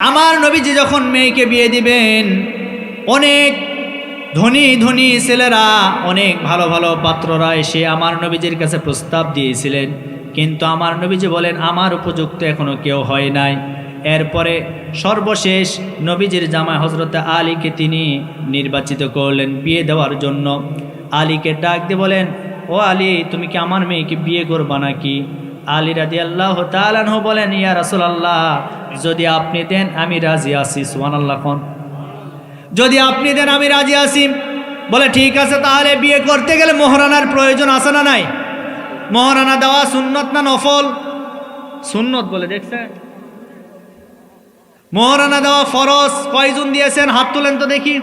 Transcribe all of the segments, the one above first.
আমার নবীজি যখন মেয়েকে বিয়ে দিবেন, অনেক ধনী ধনী ছেলেরা, অনেক ভালো ভালো পাত্ররা এসে আমার নবীজির কাছে প্রস্তাব দিয়েছিলেন। কিন্তু আমার নবীজি বলেন, আমার উপযুক্ত এখনও কেউ হয় নাই। এরপরে সর্বশেষ নবীজির জামাই হজরতে আলীকে তিনি নির্বাচিত করলেন বিয়ে দেওয়ার জন্য। আলীকে ডাক দিয়ে বলেন, ও আলী, তুমি কি আমার মেয়েকে বিয়ে করবা নাকি? আলী রাজি আল্লাহ তালানহ বলেন, ইয়া রাসুল আল্লাহ যদি আপনি দেন, আমি রাজি আছি। সুহান আল্লাহ খন যদি আপনি দেন, আমি রাজি আছি। বলে, ঠিক আছে, তাহলে বিয়ে করতে গেলে মোহরানার প্রয়োজন আছে না নাই? মোহরানা দেওয়া সুন্নত না নফল? সুন্নত বলে দেখছে মোহরানা দেওয়া ফরজ, কয়জন দিয়েছেন? হাত তুলেন তো দেখি।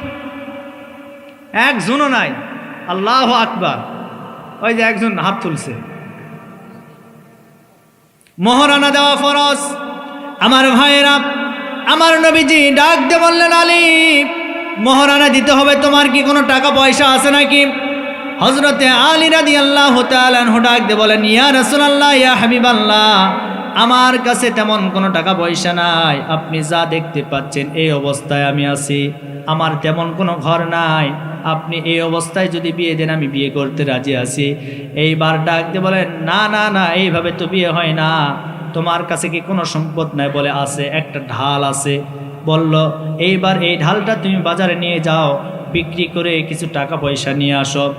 একজনও নাই। আল্লাহ আকবার। ওই যে একজন হাত তুলছে। মোহরানা দেওয়া ফরজ। আমার ভাইয়েরা, আমার নবীজি ডাক দিয়ে বললেন, আলী, মোহরানা দিতে হবে, তোমার কি কোনো টাকা পয়সা আছে নাকি? হজরতে আলী রাদি আল্লাহ তালানহু ডাক দিয়ে বলেন, ইয়া রসুলাল্লাহ, ইয়া হাবিব আল্লাহ আমার কাছে তেমন কোনো টাকা পয়সা নাই। আপনি যা দেখতে পাচ্ছেন এই অবস্থায় আমি আছি। আমার তেমন কোনো ঘর নাই। আপনি এই অবস্থায় যদি বিয়ে দেন, আমি বিয়ে করতে রাজি আছি। এইবার ডাক দিয়ে বলেন, না না না, এইভাবে তো বিয়ে হয় না। তোমার কাছে কি কোনো সম্পদ নাই? বলে, আছে, একটা ঢাল আছে। বলল, এইবার এই ঢালটা তুমি বাজারে নিয়ে যাও। বিক্রি করে কিছু টাকা পয়সা নিয়ে আসো।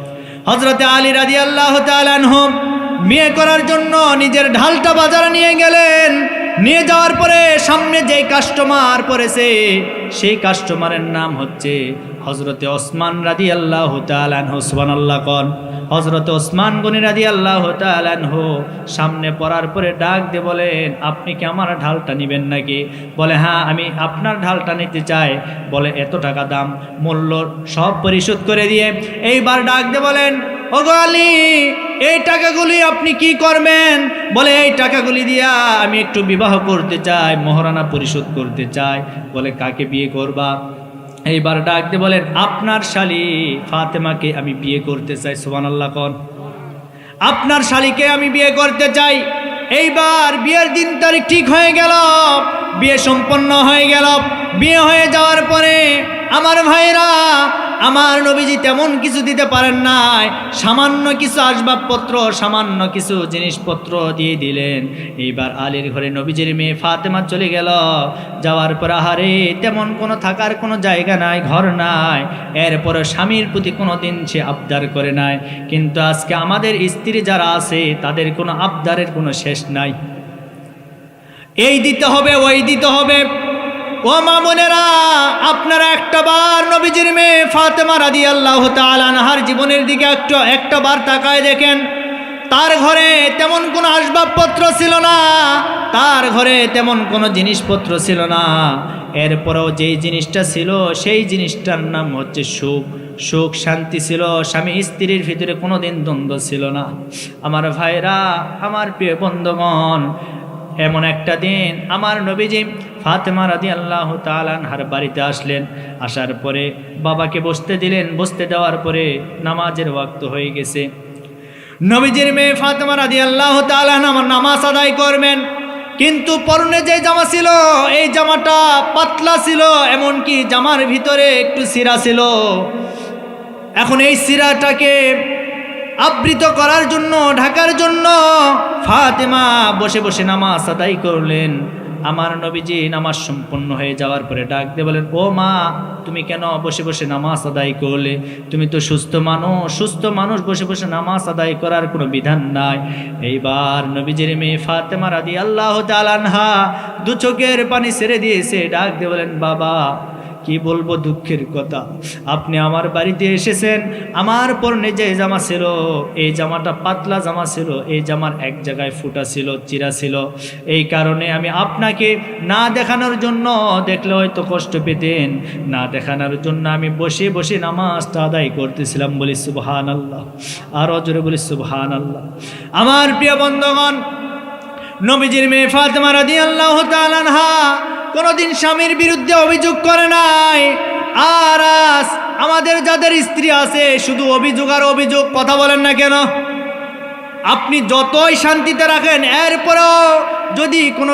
হজরতে আলী রাজি আল্লাহ তালানহম বিয়ে করার জন্য নিজের ঢালটা বাজারে নিয়ে গেলেন। নিয়ে যাওয়ার পরে সামনে যেই কাস্টমার পড়েছে, সেই কাস্টমারের নাম হচ্ছে হজরতে ওসমান রাদি আল্লাহ তালান হোসমান আল্লাহ কন। হজরত ওসমান গনি রাদি আল্লাহ তালানহ সামনে পড়ার পরে ডাক দিয়ে বলেন, আপনি কি আমার ঢালটা নেবেন নাকি? বলে হ্যাঁ আমি আপনার ঢালটা নিতে চাই। বলে, এত টাকা দাম, মূল্য সব পরিশোধ করে দিয়ে। এইবার ডাক দিয়ে বলেন ওগো আলী, এই টাকাগুলি আপনি কি করবেন? বলে, এই টাকাগুলি দিয়া আমি একটু বিবাহ করতে চাই, মহারানা পরিশোধ করতে চাই। বলে, কাকে বিয়ে করবা? এইবার ডাকতে বলেন, আপনার শালি ফাতেমাকে আমি বিয়ে করতে চাই সুবান আল্লাহ কন। আপনার শালিকে আমি বিয়ে করতে চাই। এইবার বিয়ের দিন তারিখ ঠিক হয়ে গেল, বিয়ে সম্পন্ন হয়ে গেল। বিয়ে হয়ে যাওয়ার পরে আমার ভাইরা আমার নবীজি তেমন কিছু দিতে পারেন নাই। সামান্য কিছু আসবাবপত্র, সামান্য কিছু জিনিসপত্র দিয়ে দিলেন। এইবার আলীর ঘরে নবীজির মেয়ে ফাতেমা চলে গেল। যাওয়ার পর, আহারে, তেমন কোনো থাকার কোনো জায়গা নাই, ঘর নাই। এরপরে স্বামীর প্রতি কোনো দিন সে আবদার করে নাই। কিন্তু আজকে আমাদের স্ত্রী যারা আছে, তাদের কোনো আবদারের কোনো শেষ নাই। এই দিতে হবে, ওই দিতে হবে। ও মামুনেরা আপনারা একটা বার নবীজির মেয়ে ফাতেমা রাদি আল্লাহ তালানহার জীবনের দিকে একটু, একটা বার তাকায় দেখেন। তার ঘরে তেমন কোনো আসবাবপত্র ছিল না, তার ঘরে তেমন কোনো জিনিসপত্র ছিল না। এরপরেও যেই জিনিসটা ছিল, সেই জিনিসটার নাম হচ্ছে সুখ। সুখ, শান্তি ছিল, স্বামী স্ত্রীর ভিতরে কোনো দিন দ্বন্দ্ব ছিল না। আমার ভাইরা, আমার প্রিয় বন্ধুগণ, এমন একটা দিন আমার নবীজি ফাতেমা রাদি আল্লাহ তালানহার বাড়িতে আসলেন। আসার পরে বাবাকে বসতে দিলেন। বসতে দেওয়ার পরে নামাজের ওয়াক্ত হয়ে গেছে। নবীজির মেয়ে ফাতেমা রাদি আল্লাহ তালান নামাজ আদায় করবেন। কিন্তু পরনে যে জামা ছিল, এই জামাটা পাতলা ছিল, এমনকি জামার ভিতরে একটু সিরা ছিল। এখন এই সিরাটাকে আবৃত করার জন্য, ঢাকার জন্য ফাতেমা বসে বসে নামাজ আদায় করলেন। আমার নবীজি নামাজ সম্পন্ন হয়ে যাওয়ার পরে ডাক দিয়ে বলেন, ও মা, তুমি কেন বসে বসে নামাজ আদায় করলে? তুমি তো সুস্থ মানুষ সুস্থ মানুষ বসে বসে নামাজ আদায় করার কোনো বিধান নাই। এইবার নবীজির মেয়ে ফাতেমা রাদি আল্লাহ তালানহা দু চোখের পানি ছেড়ে দিয়েছে। ডাক দিয়ে বলেন, বাবা কি বলব দুঃখের কথা? আপনি আমার বাড়িতে এসেছেন, আমার পরনে যে জামা ছিল, এই জামাটা পাতলা জামা ছিল, এই জামার এক জায়গায় ফুটা ছিল, চিরা ছিল। এই কারণে আমি আপনাকে না দেখানোর জন্য দেখলে হয়তো কষ্ট পেতেন। না দেখানোর জন্য আমি বসে বসে নামাজটা আদায় করতেছিলাম বলি সুবহান আল্লাহ আর অজরে বলি সুবহান আল্লাহ আমার প্রিয় বন্ধগণ, নবীজির মেয়ে ফাতেমা রাদি আল্লাহ তালানহা কোনোদিন স্বামীর বিরুদ্ধে অভিযোগ করে নাই। আর আজ আমাদের যাদের স্ত্রী আছে, শুধু অভিযোগ আর অভিযোগ কথা বলেন না কেন? আপনি যতই শান্তিতে রাখেন, এরপরেও যদি কোনো